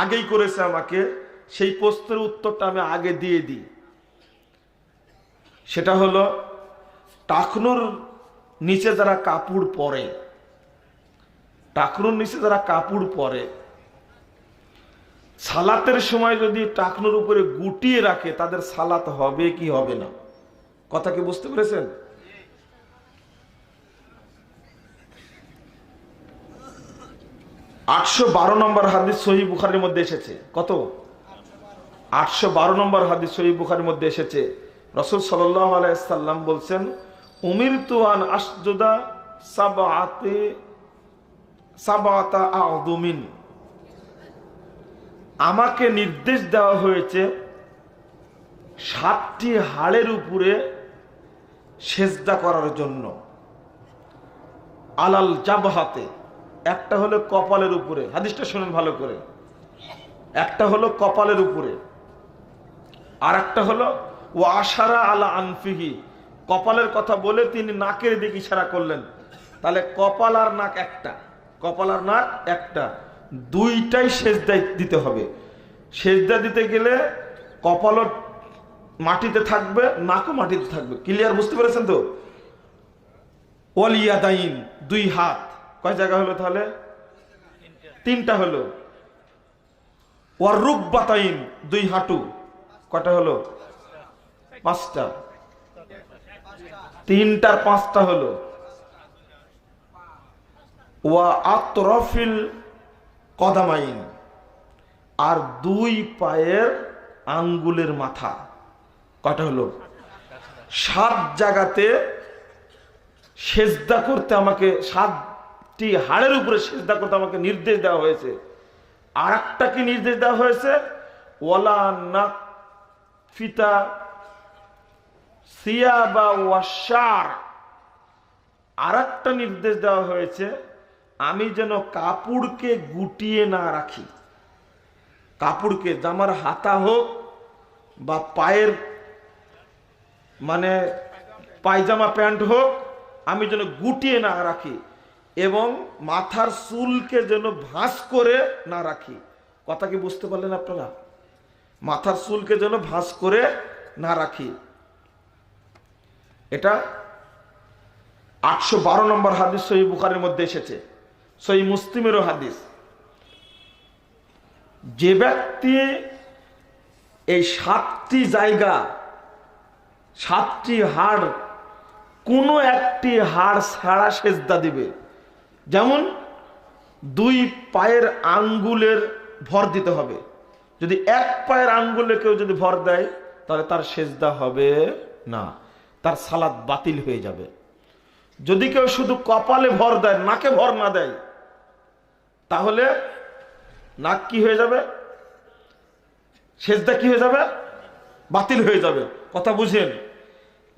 আগেই করেছে আমাকে, সেই প্রশ্নের উত্তরটা আমি আগে দিয়ে দিই। সেটা হলো, টাকনুর নিচে যারা কাপড় পরে, টাকনুর নিচে যারা কাপড় পরে, সালাতের সময় যদি টাকনুর উপরে গুটিয়ে রাখে, তাদের সালাত হবে কি হবে না? কথা কি বুঝতে পেরেছেন? আটশো বারো নম্বর হাদিস সহি বুখারের মধ্যে এসেছে। কত? আটশো বারো নম্বর হাদিস সহি বুখারের মধ্যে এসেছে। রসুল সাল্লাহ আলাইসাল্লাম বলছেন উমির তুয়ান আসজুদা সাবাতে সাবাতা আদুমিন আমাকে নির্দেশ দেওয়া হয়েছে, সাতটি হাড়ের উপরে সেজদা করার জন্য। আলাল জাবহাতে। একটা হলো কপালের উপরে। হাদিসটা শুনেন ভালো করে। একটা হলো কপালের উপরে। আর একটা হলো ও আশারা আলা আনফিহি। কপালের কথা বলে তিনি নাকের দিকে ইশারা করলেন। তাহলে কপাল আর নাক একটা। কপাল আর নাক একটা। দুইটাই সেজদা দিতে হবে। সেজদা দিতে গেলে কপালও মাটিতে থাকবে, নাকও মাটিতে থাকবে। ক্লিয়ার বুঝতে পেরেছেন তো? ওয়ালিয়াদাইন, দুই হাত। কয় জায়গা হলো তাহলে? তিনটা হলো। ওয়ার রুব্বাতাইন দুই হাঁটু। কটা হলো? পাঁচটা। তিনটার পাঁচটা হলো। ওয়া আতরফিল কদামাইন। আর দুই পায়ের আঙ্গুলের মাথা। কটা হলো? সাত জায়গাতে সেজদা করতে আমাকে সাতটি হাড়ের উপরে সেজদা করতে আমাকে নির্দেশ দেওয়া হয়েছে। আর একটা কি নির্দেশ দেওয়া হয়েছে? ওয়ালা নাক ফিতা সিয়া বা ওয়াশার আর একটা নির্দেশ দেওয়া হয়েছে, আমি যেন কাপড়কে গুটিয়ে না রাখি। কাপড়কে জামার হাতা হোক বা পায়ের মানে পায়জামা প্যান্ট হোক, আমি যেন গুটিয়ে না রাখি। এবং মাথার চুলকে যেন ভাঁজ করে না রাখি। কথা কি বুঝতে পারলেন আপনারা? মাথার চুলকে যেন ভাঁজ করে না রাখি। এটা আটশো বারো নম্বর হাদিস সহি বুখারের মধ্যে এসেছে। সহি মুসলিমেরও হাদিস। যে ব্যক্তি এই সাতটি জায়গা, সাতটি হাড়, কোনো একটি হাড় ছাড়া সেজদা দিবে। যেমন দুই পায়ের আঙ্গুলের ভর দিতে হবে। যদি এক পায়ের আঙ্গুলে কেউ যদি ভর দেয়, তাহলে তার সেজদা হবে না। তার সালাদ বাতিল হয়ে যাবে। যদি কেউ শুধু কপালে ভর দেয়, নাকে ভর না দেয়, তাহলে নাক কি হয়ে যাবে? সেজদা কি হয়ে যাবে? বাতিল হয়ে যাবে। কথা বুঝেন?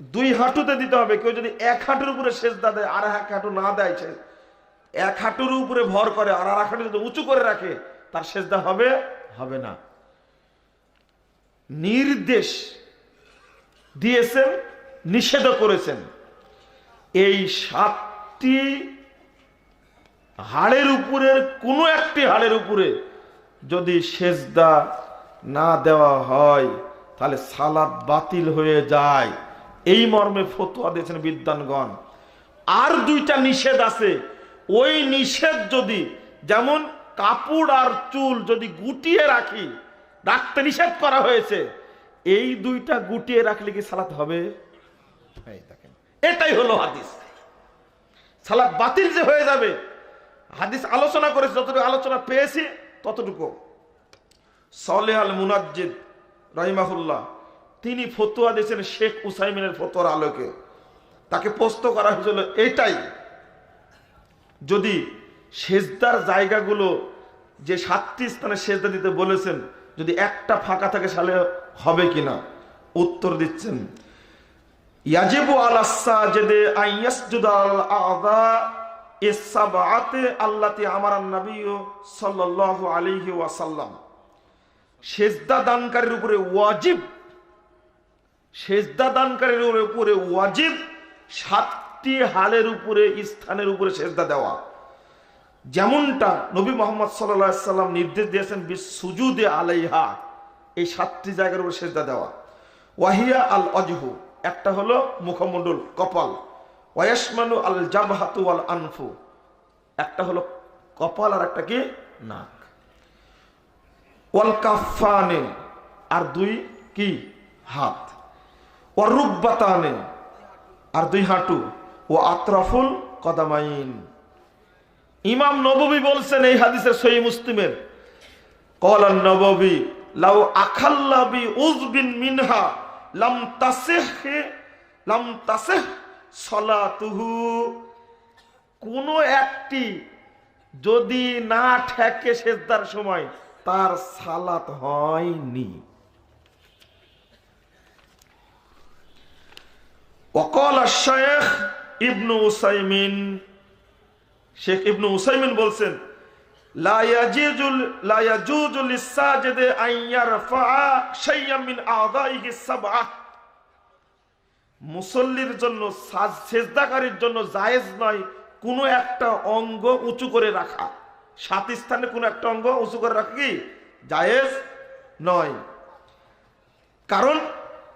দুই হাঁটুতে দিতে হবে। কেউ যদি এক হাঁটুর উপরে সেজদা দেয়, আর এক হাঁটু না দেয় এক হাঁটুর উপরে ভর করে আর এক হাঁটু যদি উঁচু করে রাখে, তার সেজদা হবে হবে না। নির্দেশ দিয়েছেন, নিষেধ করেছেন। এই সাতটি হাড়ের উপরের কোনো একটি হাড়ের উপরে যদি সেজদা না দেওয়া হয়, তাহলে সালাদ বাতিল হয়ে যায়। এই মর্মে ফতোয়া দিয়েছেন বিদ্যানগণ আর দুইটা নিষেধ আছে। ওই নিষেধ যদি যেমন কাপড় আর চুল যদি গুটিয়ে রাখি রাখতে নিষেধ করা হয়েছে এই দুইটা গুটিয়ে রাখলে কি সালাত হবে? এটাই হলো হাদিস। সালাত বাতিল যে হয়ে যাবে হাদিস আলোচনা করেছে যতটুকু আলোচনা পেয়েছি ততটুকু। সলে আল মুনাজ্জিদ রহিমাহুল্লাহ তিনি ফতুয়া দিয়েছেন শেখ উসাইমিনের ফতোয়ার আলোকে। তাকে প্রশ্ন করা হয়েছিল এটাই যদি সেজদার জায়গাগুলো যে সাতটি স্থানে সেজদা দিতে বলেছেন, যদি একটা ফাঁকা থাকে সালে হবে কিনা? উত্তর দিচ্ছেন দানকারীর উপরে ওয়াজিব, সেজদা দানকারীর উপরে ওয়াজিব সাতটি হালের উপরে, স্থানের উপরে সেজদা দেওয়া। যেমনটা নবী মোহাম্মদ সাল্লাম নির্দেশ দিয়েছেন সুজুদে আলাইহা, এই সাতটি জায়গার উপরে সেজদা দেওয়া। ওয়াহিয়া আল অজহু একটা হলো মুখমণ্ডল, কপাল। ওয়াসমানু আল জাবহাতু আল আনফু একটা হলো কপাল আর একটা কি? নাক। ওয়াল কাফানে আর দুই কি? হাত। ও রুব্বাতানে আর দুই হাঁটু। ও আত্রাফুল কদামাইন ইমাম নববী বলছেন এই হাদিসের সহি মুসলিমের কলান নববী লাউ আখাল্লাবি উজবিন মিনহা লাম তাসেহ লাম তাসেহ সলাতুহু কোন একটি যদি না ঠেকে সেজদার সময় তার সালাত হয়নি وقال الشيخ ইবনু উসাইমিন, শেখ ইবনু উসাইমিন বলছেন মুসল্লির জন্য সেজদাকারীর জন্য জায়েজ নয় কোন একটা অঙ্গ উঁচু করে রাখা। সাত স্থানে কোনো একটা অঙ্গ উঁচু করে রাখা কি? জায়েজ নয়। কারণ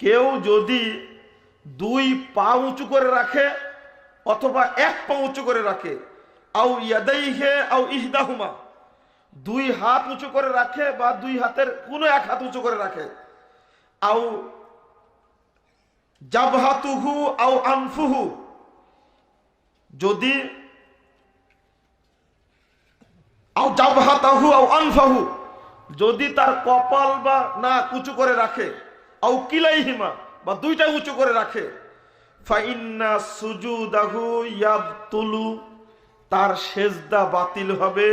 কেউ যদি দুই পা উঁচু করে রাখে অথবা এক পা উঁচু করে রাখে, আও ইয়াদাইহে আও ইহদাহুমা, দুই হাত উঁচু করে রাখে বা দুই হাতের কোনো এক হাত উঁচু করে রাখে, আও জাবহাতুহু আউ আনফুহু, যদি আও জাবহাতাহু আও আনফাহু, যদি তার কপাল বা নাক উঁচু করে রাখে আও কিলাইহিমা, বা দুইটা উঁচু করে রাখে। ফাইন্না সুজুদাহু ইয়াবতুলু, তার সেজদা বাতিল হবে।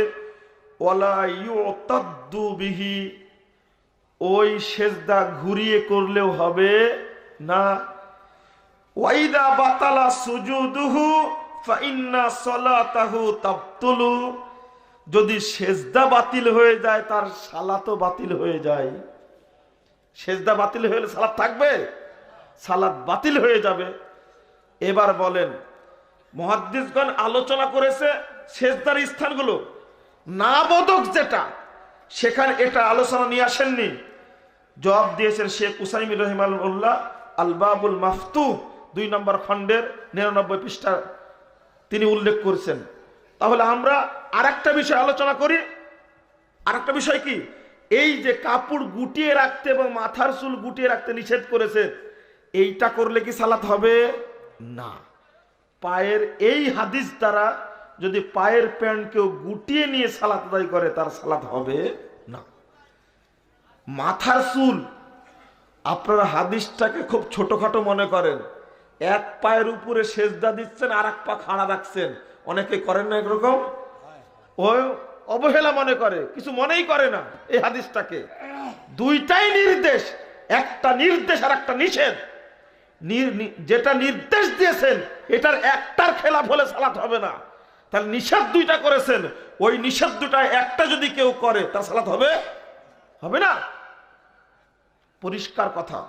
ওয়ালা ইউতাদ্দু বিহি, ওই সেজদা ঘুরিয়ে করলেও হবে না। ওয়াইদা বাতালা সুজুদুহু ফাইন্না সলাতাহু তাবতুলু, যদি সেজদা বাতিল হয়ে যায়, তার সালাতও বাতিল হয়ে যায়। সেজদা বাতিল হলে সালাদ থাকবে? সালাদ বাতিল হয়ে যাবে। এবার বলেন, মহাদ্দিসগণ আলোচনা করেছে সেজদার স্থানগুলো। না বোধক যেটা, সেখানে এটা আলোচনা নিয়ে আসেননি। জবাব দিয়েছেন শেখ উসাইমির রহিমাল্লাহ আলবাবুল মাফতু দুই নম্বর খণ্ডের নিরানব্বই পৃষ্ঠা তিনি উল্লেখ করছেন। তাহলে আমরা আর বিষয় আলোচনা করি। আর বিষয় কি? এই যে কাপড় গুটিয়ে রাখতে এবং মাথার চুল গুটিয়ে রাখতে নিষেধ করেছে এইটা করলে কি সালাত হবে? না। পায়ের এই হাদিস দ্বারা যদি পায়ের প্যান্ট কেউ গুটিয়ে নিয়ে সালাত আদায় করে তার সালাত হবে না। মাথার চুল আপনারা হাদিসটাকে খুব ছোটখাটো মনে করেন। এক পায়ের উপরে সেজদা দিচ্ছেন আর এক পা খাড়া রাখছেন। অনেকে করেন না এরকম ও অবহেলা মনে করে, কিছু মনেই করে না এই হাদিসটাকে। দুইটাই নির্দেশ, একটা নির্দেশ আর একটা নিষেধ। যেটা নির্দেশ দিয়েছেন, এটার একটার খেলাফ হলে সালাত হবে না। তাহলে নিষেধ দুইটা করেছেন, ওই নিষেধ দুটা একটা যদি কেউ করে তা সালাত হবে? হবে না। পরিষ্কার কথা।